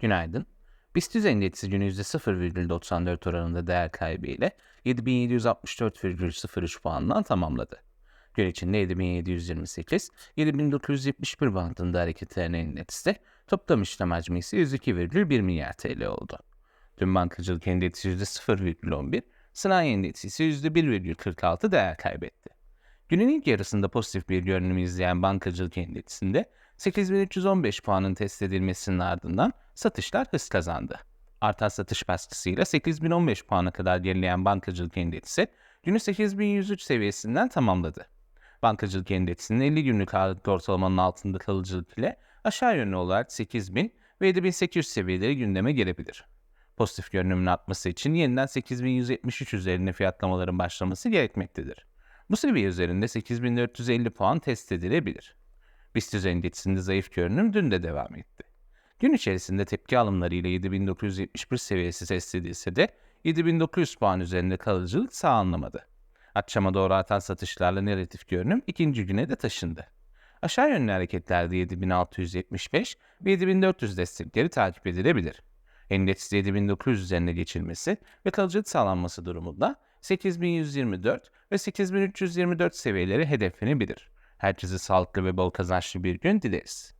Günaydın. BIST endeksi günü %0,94 oranında değer kaybıyla 7764,03 puandan tamamladı. Gün içinde 7728, 7971 bandında hareket eden endekste toplam işlem hacmi ise 102,1 milyar TL oldu. Dün bankacılık endeksi %0,11, sanayi endeksi ise %1,46 değer kaybetti. Günün ilk yarısında pozitif bir görünüm izleyen bankacılık endeksinde 8315 puanın test edilmesinin ardından satışlar hız kazandı. Artan satış baskısıyla 8015 puana kadar gerileyen bankacılık endeksi günü 8103 seviyesinden tamamladı. Bankacılık endeksinin 50 günlük ağırlıklı ortalamanın altında kalıcılık ile aşağı yönlü olarak 8000 ve 7800 seviyeleri gündeme gelebilir. Pozitif görünümün artması için yeniden 8173 üzerinde fiyatlamaların başlaması gerekmektedir. Bu seviye üzerinde 8450 puan test edilebilir. BIST endeksinde zayıf görünüm dün de devam etti. Gün içerisinde tepki alımlarıyla 7971 seviyesi test edilse de 7900 puan üzerinde kalıcılık sağlanamadı. Akşama doğru artan satışlarla negatif görünüm ikinci güne de taşındı. Aşağı yönlü hareketlerde 7675 ve 7400 destekleri takip edilebilir. Endekste 7900 üzerine geçilmesi ve kalıcılık sağlanması durumunda 8124 ve 8324 seviyeleri hedeflenebilir. Herkese sağlıklı ve bol kazançlı bir gün dileriz.